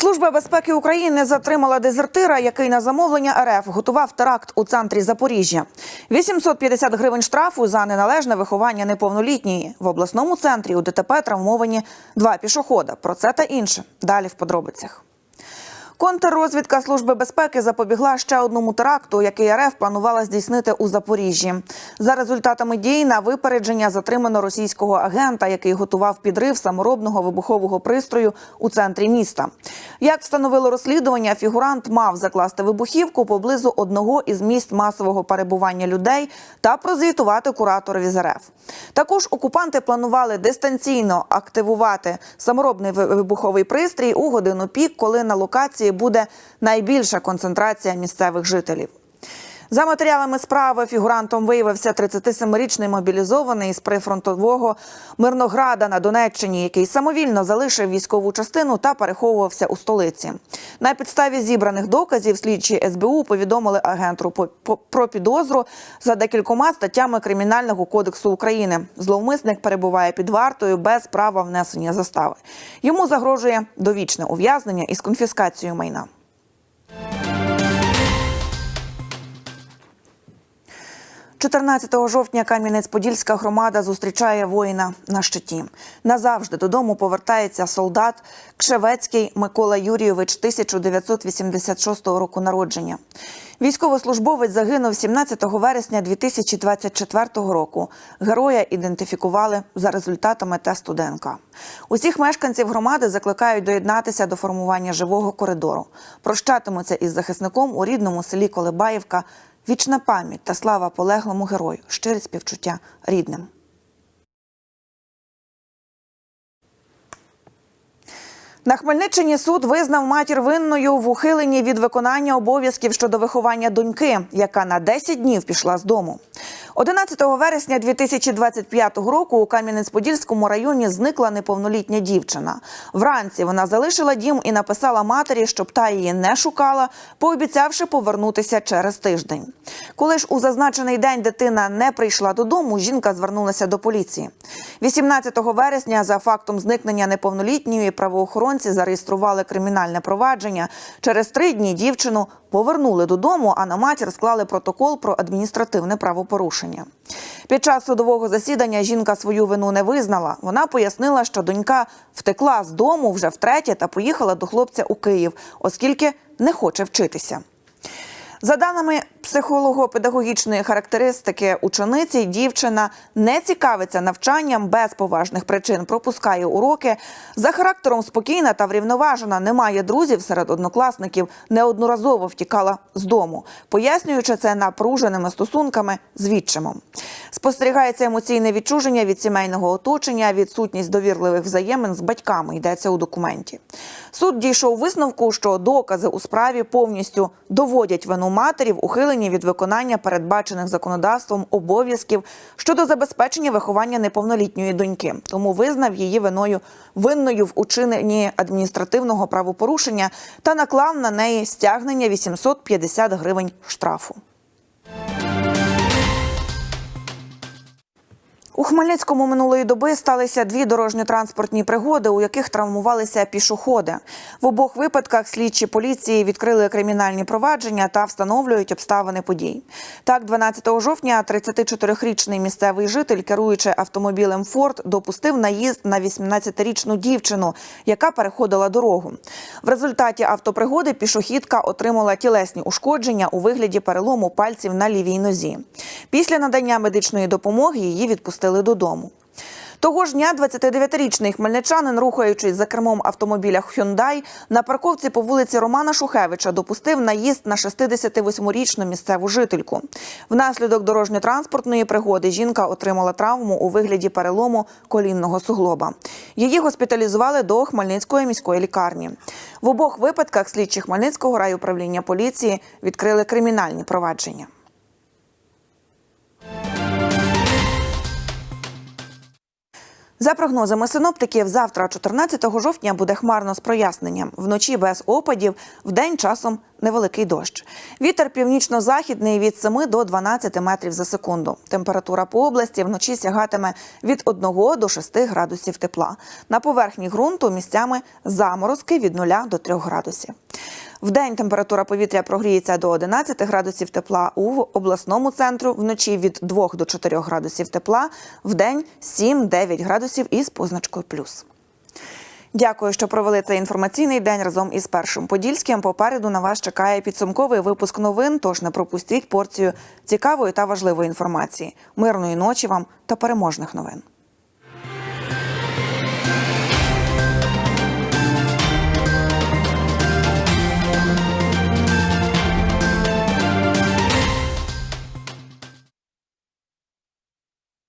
Служба безпеки України затримала дезертира, який на замовлення РФ готував теракт у центрі Запоріжжя. 850 гривень штрафу за неналежне виховання неповнолітньої. В обласному центрі у ДТП травмовані два пішохода. Про це та інше далі в подробицях. Контррозвідка Служби безпеки запобігла ще одному теракту, який РФ планувала здійснити у Запоріжжі. За результатами дій на випередження затримано російського агента, який готував підрив саморобного вибухового пристрою у центрі міста. Як встановило розслідування, фігурант мав закласти вибухівку поблизу одного із місць масового перебування людей та прозвітувати кураторові з РФ. Також окупанти планували дистанційно активувати саморобний вибуховий пристрій у годину пік, коли на локації буде найбільша концентрація місцевих жителів. За матеріалами справи фігурантом виявився 37-річний мобілізований з прифронтового Мирнограда на Донеччині, який самовільно залишив військову частину та переховувався у столиці. На підставі зібраних доказів слідчі СБУ повідомили по- про підозру за декількома статтями Кримінального кодексу України. Зловмисник перебуває під вартою без права внесення застави. Йому загрожує довічне ув'язнення із конфіскацією майна. – 14 жовтня Кам'янець-Подільська громада зустрічає воїна на щиті. Назавжди додому повертається солдат Кшевецький Микола Юрійович 1986 року народження. Військовослужбовець загинув 17 вересня 2024 року. Героя ідентифікували за результатами тесту ДНК. Усіх мешканців громади закликають доєднатися до формування живого коридору. Прощатимуться із захисником у рідному селі Колебаївка. Вічна пам'ять та слава полеглому герою, щире співчуття рідним. На Хмельниччині суд визнав матір винною в ухиленні від виконання обов'язків щодо виховання доньки, яка на 10 днів пішла з дому. 11 вересня 2025 року у Кам'янець-Подільському районі зникла неповнолітня дівчина. Вранці вона залишила дім і написала матері, щоб та її не шукала, пообіцявши повернутися через тиждень. Коли ж у зазначений день дитина не прийшла додому, жінка звернулася до поліції. 18 вересня за фактом зникнення неповнолітньої правоохоронці зареєстрували кримінальне провадження. Через три дні дівчину повернули додому, а на матір склали протокол про адміністративне правопорушення. Під час судового засідання жінка свою вину не визнала. Вона пояснила, що донька втекла з дому вже втретє та поїхала до хлопця у Київ, оскільки не хоче вчитися. За даними психолого-педагогічної характеристики учениці, дівчина не цікавиться навчанням без поважних причин, пропускає уроки. За характером спокійна та врівноважена, не має друзів серед однокласників, неодноразово втікала з дому, пояснюючи це напруженими стосунками з відчимом. Спостерігається емоційне відчуження від сімейного оточення, відсутність довірливих взаємин з батьками. Йдеться у документі. Суд дійшов висновку, що докази у справі повністю доводять вину матері ухилені від виконання передбачених законодавством обов'язків щодо забезпечення виховання неповнолітньої доньки. Тому визнав її виною винною в учиненні адміністративного правопорушення та наклав на неї стягнення 850 гривень штрафу. У Хмельницькому минулої доби сталися дві дорожньо-транспортні пригоди, у яких травмувалися пішоходи. В обох випадках слідчі поліції відкрили кримінальні провадження та встановлюють обставини подій. Так, 12 жовтня 34-річний місцевий житель, керуючи автомобілем Форд, допустив наїзд на 18-річну дівчину, яка переходила дорогу. В результаті автопригоди пішохідка отримала тілесні ушкодження у вигляді перелому пальців на лівій нозі. Після надання медичної допомоги її відпустили додому. Того ж дня 29-річний хмельничанин, рухаючись за кермом автомобіля Hyundai, на парковці по вулиці Романа Шухевича допустив наїзд на 68-річну місцеву жительку. Внаслідок дорожньо-транспортної пригоди жінка отримала травму у вигляді перелому колінного суглоба. Її госпіталізували до Хмельницької міської лікарні. В обох випадках слідчі Хмельницького райуправління поліції відкрили кримінальні провадження. За прогнозами синоптиків, завтра, 14 жовтня, буде хмарно з проясненням. Вночі без опадів, вдень часом невеликий дощ. Вітер північно-західний від 7 до 12 метрів за секунду. Температура по області вночі сягатиме від 1 до 6 градусів тепла. На поверхні ґрунту місцями заморозки від 0 до 3 градусів. Вдень температура повітря прогріється до 11 градусів тепла у обласному центру, вночі від 2 до 4 градусів тепла, вдень 7-9 градусів із позначкою плюс. Дякую, що провели цей інформаційний день разом із першим подільським. Попереду на вас чекає підсумковий випуск новин. Тож не пропустіть порцію цікавої та важливої інформації. Мирної ночі вам та переможних новин.